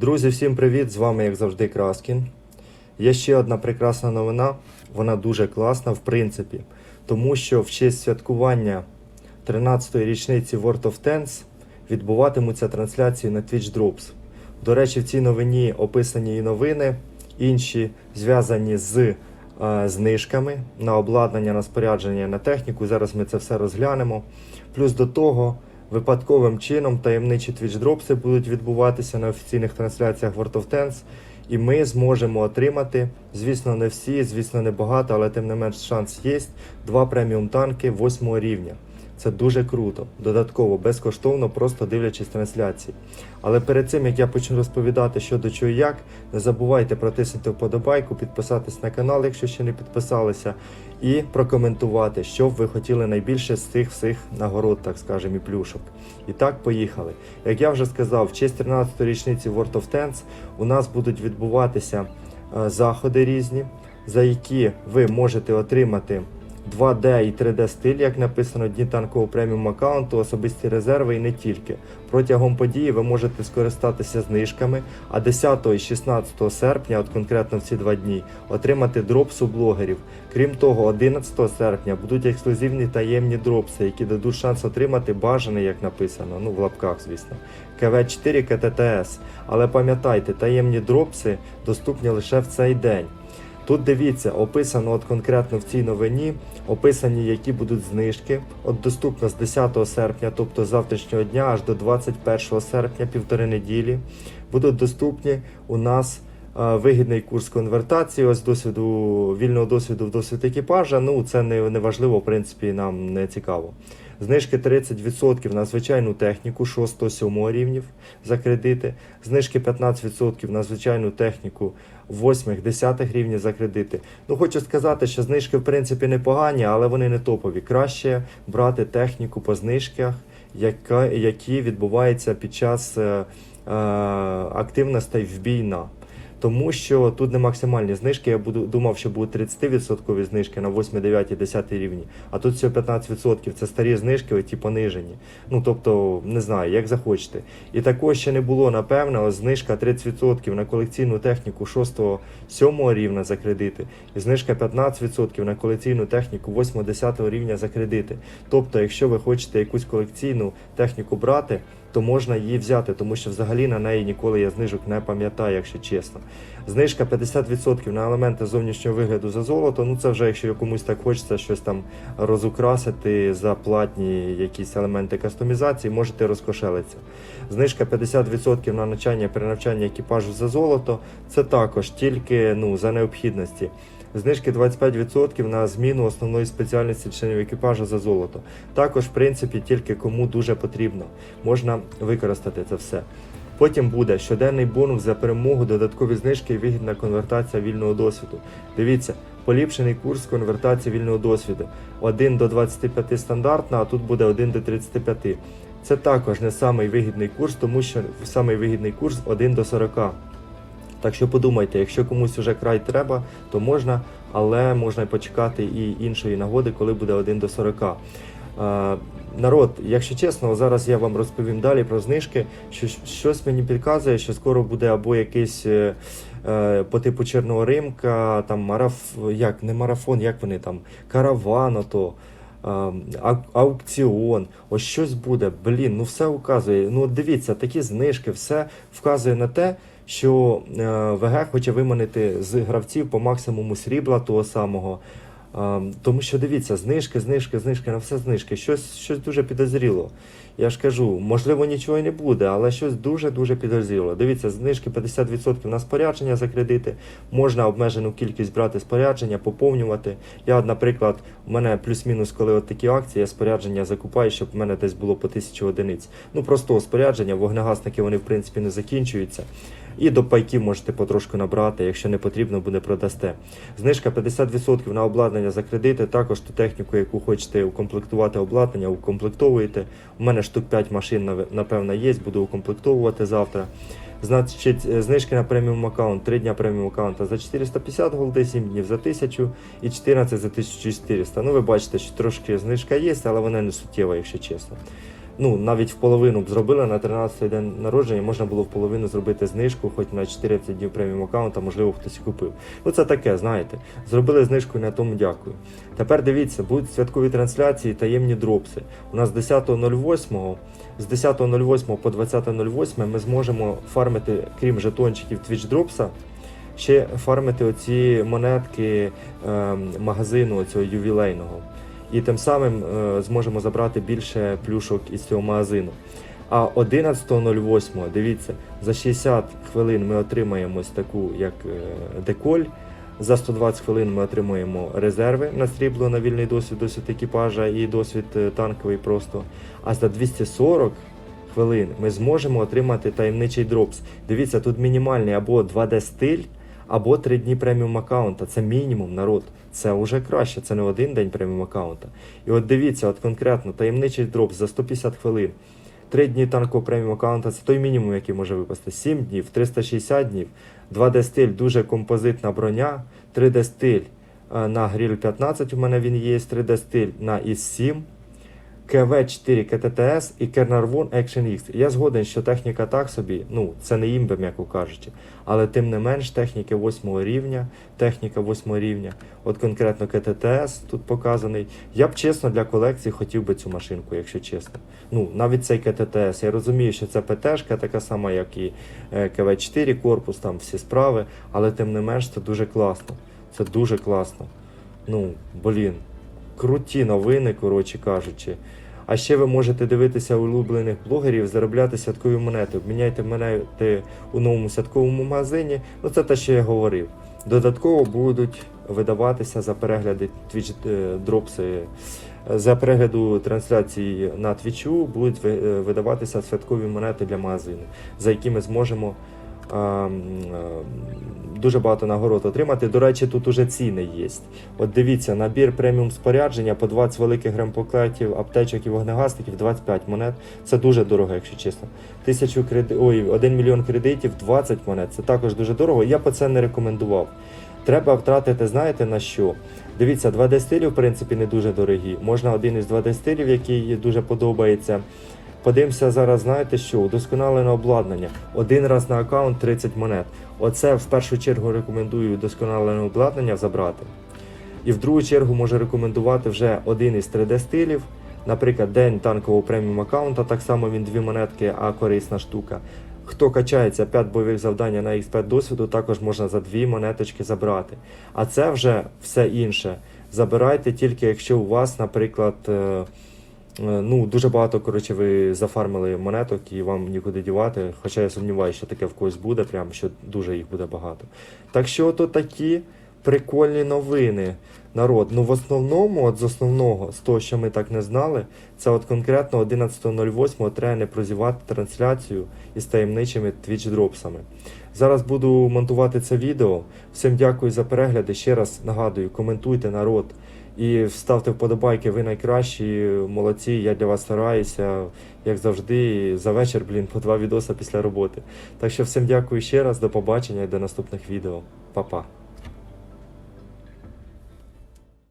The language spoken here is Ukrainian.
Друзі, всім привіт! З вами, як завжди, Краскін. Є ще одна прекрасна новина. Вона дуже класна, в принципі, тому що в честь святкування 13-ї річниці World of Tanks відбуватимуться трансляції на Twitch Drops. До речі, в цій новині описані і новини, інші зв'язані з е, знижками на обладнання, на спорядження, на техніку. Зараз ми це все розглянемо. Плюс до того, випадковим чином таємничі твічдропси будуть відбуватися на офіційних трансляціях World of Tanks. І ми зможемо отримати, звісно, не всі, звісно, не багато, але тим не менш шанс є. Два преміум танки 8 рівня. Це дуже круто, додатково, безкоштовно, просто дивлячись трансляції. Але перед цим як я почну розповідати, що до чого і як, не забувайте протиснути вподобайку, підписатись на канал, якщо ще не підписалися, і прокоментувати, що б ви хотіли найбільше з цих всіх нагород, так скажемо, і плюшок. І так, поїхали. Як я вже сказав, в честь 13-ї річниці World of Tanks у нас будуть відбуватися е, заходи різні, за які ви можете отримати 2D і 3D стиль, як написано, дні танкового преміум аккаунту, особисті резерви і не тільки. Протягом події ви можете скористатися знижками, а 10 і 16 серпня, от конкретно в ці два дні, отримати дропс у блогерів. Крім того, 11 серпня будуть ексклюзивні таємні дропси, які дадуть шанс отримати бажаний, як написано, ну в лапках, звісно, КВ4 КТТС. Але пам'ятайте, таємні дропси доступні лише в цей день. Тут дивіться, описано от конкретно в цій новині, описані, які будуть знижки. От доступно з 10 серпня, тобто завтрашнього дня, аж до 21 серпня, півтори неділі, будуть доступні у нас вигідний курс конвертації. Ось досвіду вільного досвіду в досвід екіпажа. Ну це не, не важливо, в принципі, нам не цікаво. Знижки 30% на звичайну техніку 6-7 рівнів за кредити, знижки 15% на звичайну техніку 8-10 рівнів за кредити. Ну хочу сказати, що знижки в принципі непогані, але вони не топові. Краще брати техніку по знижках, які відбуваються під час е, е, активностей в бійна. Тому що тут не максимальні знижки. Я буду думав, що будуть 30% знижки на 8, 9, 10 рівні. А тут всього 15%. Це старі знижки, оті понижені. Ну тобто, не знаю, як захочете. І також ще не було, напевно, знижка 30% на колекційну техніку 6-7 рівня за кредити, і знижка 15% на колекційну техніку 8-10 рівня за кредити. Тобто, якщо ви хочете якусь колекційну техніку брати, то можна її взяти, тому що взагалі на неї ніколи я знижок не пам'ятаю, якщо чесно. Знижка 50% на елементи зовнішнього вигляду за золото. Ну це вже якщо комусь так хочеться щось там розукрасити за платні якісь елементи кастомізації, можете розкошелитися. Знижка 50% на навчання при навчанні екіпажу за золото. Це також тільки ну, за необхідності. Знижки 25% на зміну основної спеціальності членів екіпажу за золото. Також, в принципі, тільки кому дуже потрібно. Можна використати це все. Потім буде щоденний бонус за перемогу, додаткові знижки і вигідна конвертація вільного досвіду. Дивіться, поліпшений курс конвертації вільного досвіду. 1 до 25 стандартна, а тут буде 1 до 35. Це також не самий вигідний курс, тому що самий вигідний курс 1 до 40. Так що подумайте, якщо комусь уже край треба, то можна, але можна почекати і іншої нагоди, коли буде 1 до 40. Народ, якщо чесно, зараз я вам розповім далі про знижки. Що щось мені підказує, що скоро буде або якийсь е, е, по типу Чорного Римка, там мараф, як не марафон, як вони там, караван, ото. е, Аукціон, ось щось буде. Блін, ну все указує. Ну дивіться, такі знижки, все вказує на те, що е, ВГ хоче виманити з гравців по максимуму срібла того самого. Тому що дивіться, знижки, знижки, знижки на все знижки. Щось, щось дуже підозріло. Я ж кажу, можливо, нічого і не буде, але щось дуже-дуже підозріло. Дивіться, знижки 50% на спорядження за кредити. Можна обмежену кількість брати спорядження, поповнювати. Я, наприклад, у мене плюс-мінус, коли от такі акції, я спорядження закупаю, щоб в мене десь було по 1000 одиниць. Ну, простого спорядження, вогнегасники вони в принципі не закінчуються. І до пайків можете потрошку набрати, якщо не потрібно, буде продасте. Знижка 50% на обладнання за кредити. Також ту техніку, яку хочете укомплектувати обладнання, укомплектовуєте. У мене штук 5 машин, напевно, є, буду укомплектовувати завтра. Значить, е, знижки на преміум аккаунт, 3 дня преміум аккаунта за 450 голди, 7 днів за 1000 і 14 за 1400. Ну, ви бачите, що трошки знижка є, але вона не суттєва, якщо чесно. Ну, навіть в половину б зробили на 13-й день народження, можна було в половину зробити знижку, хоч на 14 днів преміум аккаунта, можливо, хтось і купив. Ну це таке, знаєте. Зробили знижку і на тому дякую. Тепер дивіться, будуть святкові трансляції, таємні дропси. У нас 10.08, з 10.08 по 20.08 ми зможемо фармити, крім жетончиків Twitch Dropsa, ще фармити оці монетки е, магазину цього ювілейного. І тим самим е, зможемо забрати більше плюшок із цього магазину. А 11.08, дивіться, за 60 хвилин ми отримаємо таку як е, деколь. За 120 хвилин ми отримуємо резерви на срібло, на вільний досвід, досвід екіпажа і досвід е, танковий просто. А за 240 хвилин ми зможемо отримати таємничий дропс. Дивіться, тут мінімальний або 2D стиль, або 3 дні преміум аккаунта. Це мінімум народ. Це вже краще, це не один день преміум аккаунта. І от дивіться, от конкретно таємничий дропс за 150 хвилин. 3 дні танкового преміум аккаунта це той мінімум, який може випасти. 7 днів, 360 днів, 2D стиль, дуже композитна броня, 3D стиль е, на Grill 15 у мене він є, 3D стиль на IS-7, КВ4 КТТС і Кернарвон Action X. Я згоден, що техніка так собі, ну це не імба, м'яко кажучи, але тим не менш техніки 8 рівня, техніка 8 рівня, от конкретно КТТС тут показаний. Я б чесно для колекції хотів би цю машинку, якщо чесно. Ну, навіть цей КТТС. Я розумію, що це ПТшка, така сама, як і е, КВ4 корпус, там всі справи, але тим не менш це дуже класно. Це дуже класно. Ну, блін, круті новини, коротше кажучи. А ще ви можете дивитися улюблених блогерів, заробляти святкові монети. Обміняйте монети у новому святковому магазині. Ну це те, що я говорив. Додатково будуть видаватися за перегляди Twitch е, дропси. За перегляду трансляції на Твічу будуть е, видаватися святкові монети для магазину, за які ми зможемо ем, ем, дуже багато нагород отримати. До речі, тут уже ціни є. От дивіться, набір преміум спорядження по 20 великих грампоклетів, аптечок і вогнегасників, 25 монет. Це дуже дорого, якщо чесно. Тисячу креди... Ой, 1 мільйон кредитів, 20 монет. Це також дуже дорого. Я б це не рекомендував. Треба втратити, знаєте на що? Дивіться, 2D стилі, в принципі, не дуже дорогі. Можна один із 2D стилів, який дуже подобається. Подивимося зараз, знаєте що? Удосконалене обладнання. Один раз на аккаунт 30 монет. Оце в першу чергу рекомендую удосконалене обладнання забрати. І в другу чергу можу рекомендувати вже один із 3D стилів. Наприклад, день танкового преміум аккаунта, так само він дві монетки, а корисна штука. Хто качається 5 бойових завдань на X5 досвіду, також можна за дві монеточки забрати. А це вже все інше. Забирайте тільки, якщо у вас, наприклад, е, ну, дуже багато коротше, ви зафармили монеток і вам нікуди дівати. Хоча я сумніваюся, що таке в когось буде, прям що дуже їх буде багато. Так що то такі прикольні новини. Народ, ну в основному, от з основного, з того, що ми так не знали, це от конкретно 11.08 треба не прозівати трансляцію із таємничими Twitch дропсами. Зараз буду монтувати це відео. Всім дякую за перегляди. Ще раз нагадую, коментуйте народ і ставте вподобайки. Ви найкращі, молодці. Я для вас стараюся, як завжди, за вечір, блін, по два відоси після роботи. Так що всім дякую ще раз, до побачення і до наступних відео. Па-па.